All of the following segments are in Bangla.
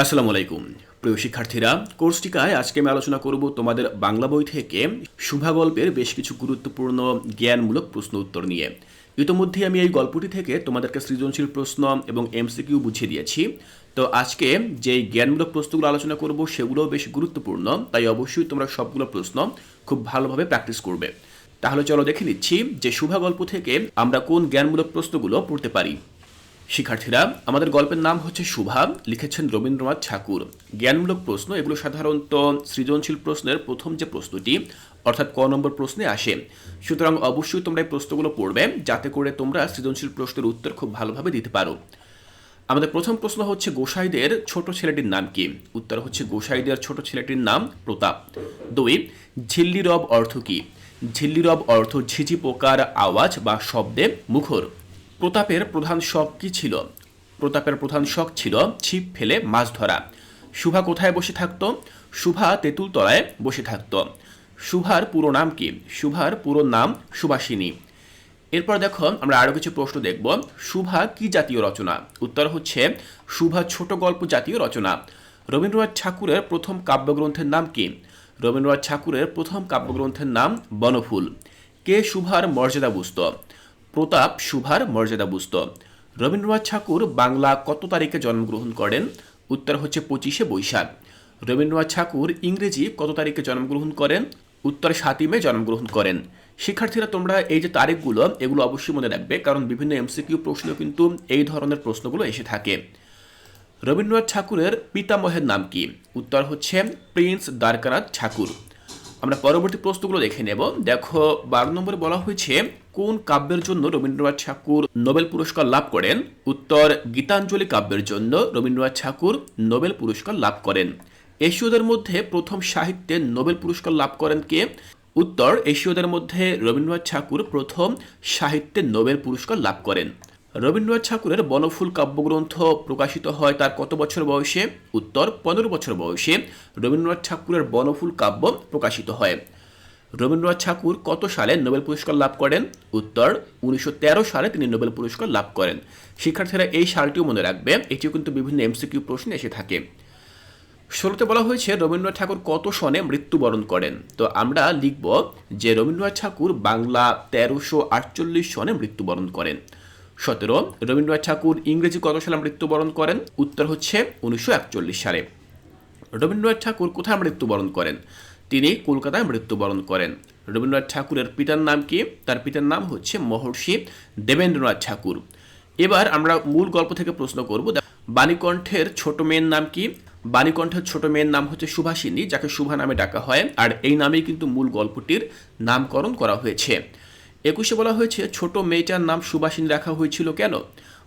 আসসালামু আলাইকুম। প্রিয় শিক্ষার্থীরা কোর্স টিকায় আজকে আমি আলোচনা করব তোমাদের বাংলা বই থেকে শুভা গল্পের বেশ কিছু গুরুত্বপূর্ণ, জ্ঞানমূলক প্রশ্ন উত্তর নিয়ে। ইতোমধ্যে আমি এই গল্পটি থেকে তোমাদেরকে সৃজনশীল প্রশ্ন এবং এমসিকিউ বুঝিয়ে দিয়েছি। তো আজকে যে জ্ঞানমূলক প্রশ্নগুলো আলোচনা করব, সেগুলোও বেশ গুরুত্বপূর্ণ, তাই অবশ্যই তোমরা সবগুলো প্রশ্ন খুব ভালোভাবে প্র্যাকটিস করবে। তাহলে চলো দেখে নিচ্ছি যে শুভা গল্প থেকে আমরা কোন জ্ঞানমূলক প্রশ্নগুলো পড়তে পারি। শিক্ষার্থীরা, আমাদের গল্পের নাম হচ্ছে শুভা, লিখেছেন রবীন্দ্রনাথ ঠাকুর। জ্ঞানমূলক প্রশ্ন, এগুলো সাধারণত সৃজনশীল প্রশ্নের প্রথম যে প্রশ্নটি, অর্থাৎ ক নম্বর প্রশ্নে আসে। সুতরাং অবশ্যই তোমরা এই প্রশ্নগুলো পড়বে, যাতে করে তোমরা সৃজনশীল প্রশ্নের উত্তর খুব ভালোভাবে দিতে পারো। আমাদের প্রথম প্রশ্ন হচ্ছে গোসাইদের ছোট ছেলেটির নাম কি? উত্তর হচ্ছে গোসাইদের ছোট ছেলেটির নাম প্রতাপ। দুই ঝিল্লি রব অর্থ কি? ঝিল্লি রব অর্থ ঝিঝি পোকার আওয়াজ বা শব্দে মুখর। প্রতাপের প্রধান শখ কি ছিল? প্রতাপের প্রধান শখ ছিল ছিপ ফেলে মাছ ধরা। শুভা কোথায় বসে থাকতো? শুভা তেঁতুল তলায় বসে থাকতো। শুভার পুরো নাম কি? শুভার পুরো নাম সুভাষিনী। এরপর দেখো, আমরা আরও কিছু প্রশ্ন দেখব। শুভা কি জাতীয় রচনা? উত্তর হচ্ছে, শুভা ছোট গল্প জাতীয় রচনা। রবীন্দ্রনাথ ঠাকুরের প্রথম কাব্যগ্রন্থের নাম কি? রবীন্দ্রনাথ ঠাকুরের প্রথম কাব্যগ্রন্থের নাম বনফুল। কে শুভার মর্যাদা বুঝত? প্রতাপ শুভার মর্যাদা বুঝত রবীন্দ্রনাথ ঠাকুর বাংলা কত তারিখে জন্মগ্রহণ করেন? উত্তর হচ্ছে পঁচিশে বৈশাখ। রবীন্দ্রনাথ ঠাকুর ইংরেজি কত তারিখে জন্মগ্রহণ করেন? উত্তর সাতই মে জন্মগ্রহণ করেন। শিক্ষার্থীরা তোমরা এই যে তারিখগুলো, এগুলো অবশ্যই মনে রাখবে, কারণ বিভিন্ন এমসিকিউ প্রশ্ন কিন্তু এই ধরনের প্রশ্নগুলো এসে থাকে। রবীন্দ্রনাথ ঠাকুরের পিতামহের নাম কি? উত্তর হচ্ছে প্রিন্স দ্বারকানাথ ঠাকুর। আমরা পরবর্তী প্রশ্নগুলো দেখে নেব। দেখো, বারো নম্বরে বলা হয়েছে, কোন কাব্যের জন্য রবীন্দ্রনাথ ঠাকুর নোবেল পুরস্কার লাভ করেন? উত্তর, গীতাঞ্জলি কাব্যের জন্য রবীন্দ্রনাথ ঠাকুর নোবেল পুরস্কার লাভ করেন। এশীয়দের মধ্যে প্রথম সাহিত্যে নোবেল পুরস্কার লাভ করেন কে? উত্তর, এশীয়দের মধ্যে রবীন্দ্রনাথ ঠাকুর প্রথম সাহিত্যে নোবেল পুরস্কার লাভ করেন। রবীন্দ্রনাথ ঠাকুরের বনফুল কাব্যগ্রন্থ প্রকাশিত হয় তার কত বছর বয়সে? উত্তর, পনেরো বছর বয়সে রবীন্দ্রনাথ ঠাকুরের বনফুল কাব্য প্রকাশিত হয়। রবীন্দ্রনাথ ঠাকুর কত সালে নোবেল পুরস্কার লাভ করেন? উত্তর, উনিশশো তেরো সালে তিনি নোবেল পুরস্কার লাভ করেন। শিক্ষার্থীরা এই সালটিও মনে রাখবে, এটিও কিন্তু বিভিন্ন এমসিকিউ প্রশ্নে এসে থাকে। ষোলোতে বলা হয়েছে রবীন্দ্রনাথ ঠাকুর কত সনে মৃত্যুবরণ করেন? তো আমরা লিখব যে রবীন্দ্রনাথ ঠাকুর বাংলা তেরোশো আটচল্লিশ সনে মৃত্যুবরণ করেন। সতেরো, রবীন্দ্রনাথ ঠাকুর ইংরেজি কত সালে মৃত্যুবরণ করেন? উত্তর হচ্ছে উনিশশো একচল্লিশ সালে। রবীন্দ্রনাথ ঠাকুর কোথায় মৃত্যুবরণ করেন? তিনি কলকাতায় মৃত্যুবরণ করেন। রবীন্দ্রনাথ ঠাকুরের পিতার নাম কি? তার পিতার নাম হচ্ছে মহর্ষি দেবেন্দ্রনাথ ঠাকুর। এবার আমরা মূল গল্প থেকে প্রশ্ন করব বাণীকণ্ঠের ছোট মেয়ের নাম কি? বাণীকণ্ঠের ছোট মেয়ের নাম হচ্ছে সুভাষিনী, যাকে শুভা নামে ডাকা হয়। আর এই নামেই কিন্তু মূল গল্পটির নামকরণ করা হয়েছে। একুশে বলা হয়েছে, ছোট মেয়েটার নাম সুভাষিনী রাখা হয়েছিল কেন?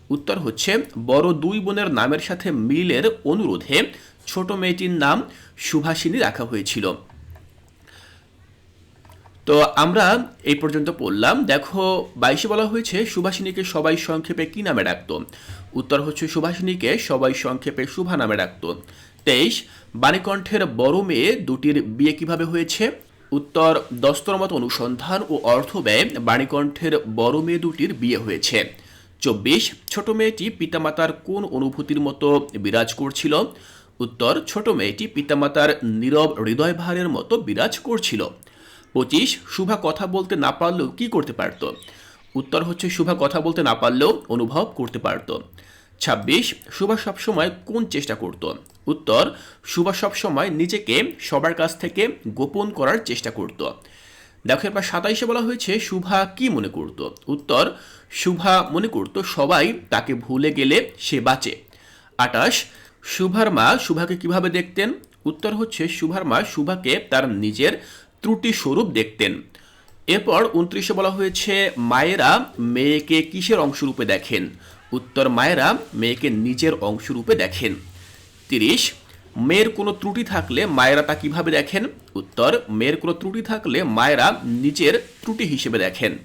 উত্তর হচ্ছে, বড় দুই বোনের নামের সাথে মিলের অনুরোধে ছোট মেয়েটির নাম সুভাষিনী রাখা হয়েছিল। তো আমরা এই পর্যন্ত পড়লাম। দেখো, বাইশে বলা হয়েছে, সুভাষিনীকে সবাই সংক্ষেপে কি নামে ডাকত? উত্তর হচ্ছে, সুভাষিনীকে সবাই সংক্ষেপে শুভা নামে ডাকত। তেইশ, বাণীকণ্ঠের বড় মেয়ে দুটির বিয়ে কীভাবে হয়েছে? উত্তর দস্তর মতো অনুসন্ধান ও অর্থ ব্যয় বাণীকণ্ঠের বড় মেয়ে দুটির বিয়ে হয়েছে। চব্বিশ, ছোট মেয়েটি পিতামাতার কোন অনুভূতির মতো বিরাজ করছিল? উত্তর, ছোট মেয়েটি পিতামাতার নীরব হৃদয়ভারের মতো বিরাজ করছিল। পঁচিশ, শুভা কথা বলতে না পারলেও কি করতে পারত? উত্তর হচ্ছে, শুভা কথা বলতে না পারলেও অনুভব করতে পারত। ছাব্বিশ শুভা সবসময় কোন চেষ্টা করত? উত্তর শুভা সবসময় নিজেকে সবার কাছ থেকে গোপন করার চেষ্টা করত। দেখো এবার সাতাইশে বলা হয়েছে শুভা কি মনে করত? উত্তর শুভা মনে করত সবাই তাকে ভুলে গেলে সে বাঁচে। আটাশ শুভার মা শুভাকে কীভাবে দেখতেন? উত্তর হচ্ছে শুভার মা শুভাকে তার নিজের ত্রুটি স্বরূপ দেখতেন। এরপর উনত্রিশে বলা হয়েছে, মায়েরা মেয়েকে কিসের অংশরূপে দেখেন? উত্তর মায়েরা মেয়েকে নিজের অংশরূপে দেখেন। তিরিশ, মেয়ের কোনো ত্রুটি থাকলে মায়েরা তা কীভাবে দেখেন? উত্তর, মেয়ের কোনো ত্রুটি থাকলে মায়েরা নিজের ত্রুটি হিসেবে দেখেন।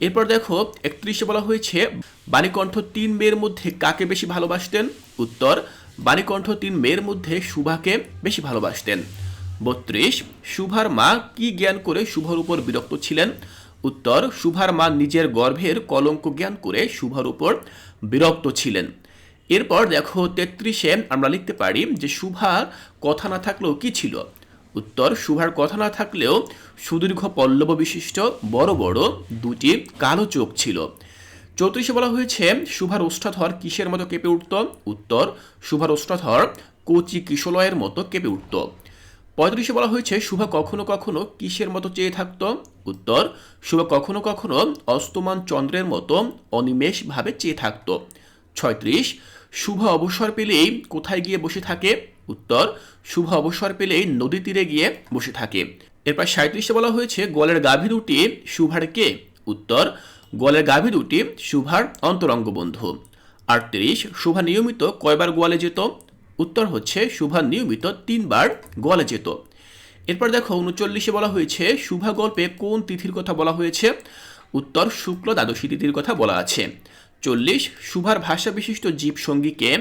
এরপর দেখো, একত্রিশে বলা হয়েছে, বাণীকণ্ঠ তিন মেয়ের মধ্যে কাকে বেশি ভালোবাসতেন? উত্তর, বাণীকণ্ঠ তিন মেয়ের মধ্যে শুভাকে বেশি ভালোবাসতেন। বত্রিশ, শুভার মা কি জ্ঞান করে শুভর উপর বিরক্ত ছিলেন? উত্তর, সুভার মা নিজের গর্ভের কলঙ্ক জ্ঞান করে সুভার উপর বিরক্ত ছিলেন। এরপর দেখো তেত্রিশে আমরা লিখতে পারি যে শুভার কথা না থাকলেও কি ছিল? উত্তর, সুভার কথা না থাকলেও সুদীর্ঘ পল্লব বিশিষ্ট বড় বড় দুটি কালো চোখ ছিল। চৌত্রিশে বলা হয়েছে শুভার ওষ্ঠাধর কিসের মতো কেঁপে উঠত? উত্তর শুভার ওষ্ঠাধর কচি কিশলয়ের মতো কেঁপে উঠত। পঁয়ত্রিশে বলা হয়েছে, শুভা কখনো কখনো কিসের মতো চেয়ে থাকত? উত্তর, শুভা কখনো কখনো অস্তমান চন্দ্রের মতো অনিমেষভাবে চেয়ে থাকত। ছয়ত্রিশ, শুভ অবসর পেলেই কোথায় গিয়ে বসে থাকে? উত্তর, শুভ অবসর পেলেই নদী তীরে গিয়ে বসে থাকে। এরপর সাঁত্রিশে বলা হয়েছে, গলের গাভী দুটি শুভার কে? উত্তর গোয়ালের গাভী দুটি শুভার অন্তরঙ্গ বন্ধু আটত্রিশ, শুভা নিয়মিত কয়বার গোয়ালে যেত? উত্তর হচ্ছে, শুভা নিয়মিত তিনবার গোয়ালে যেত। এরপর দেখো, উনচল্লিশে বলা হয়েছে, শুভা গল্পে কোন তিথির কথা বলা হয়েছে? উত্তর, শুক্ল দ্বাদশী তিথির কথা বলা আছে। চল্লিশ, শুভার ভাষা বিশিষ্ট জীবসঙ্গীকে,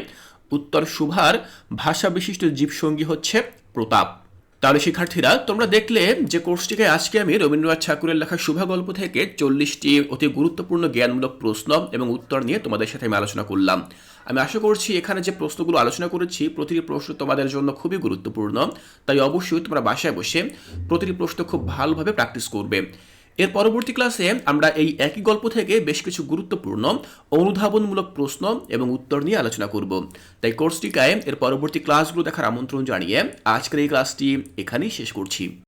উত্তর, শুভার ভাষা বিশিষ্ট জীবসঙ্গী হচ্ছে প্রতাপ। তাহলে শিক্ষার্থীরা, তোমরা দেখলে যে কোর্সটিকে আজকে আমি রবীন্দ্রনাথ ঠাকুরের লেখা শুভা গল্প থেকে চল্লিশটি অতি গুরুত্বপূর্ণ জ্ঞানমূলক প্রশ্ন এবং উত্তর নিয়ে তোমাদের সাথে আমি আলোচনা করলাম। আমি আশা করছি এখানে যে প্রশ্নগুলো আলোচনা করেছি, প্রতিটি প্রশ্ন তোমাদের জন্য খুবই গুরুত্বপূর্ণ। তাই অবশ্যই তোমরা বাসায় বসে প্রতিটি প্রশ্ন খুব ভালোভাবে প্র্যাকটিস করবে। এর পরবর্তী ক্লাসে আমরা এই একই গল্প থেকে বেশ কিছু গুরুত্বপূর্ণ, অনুধাবনমূলক প্রশ্ন এবং উত্তর নিয়ে আলোচনা করব। তাই কোর্সটিকায় এর পরবর্তী ক্লাসগুলো দেখার আমন্ত্রণ জানিয়ে আজকের এই ক্লাসটি এখানেই শেষ করছি।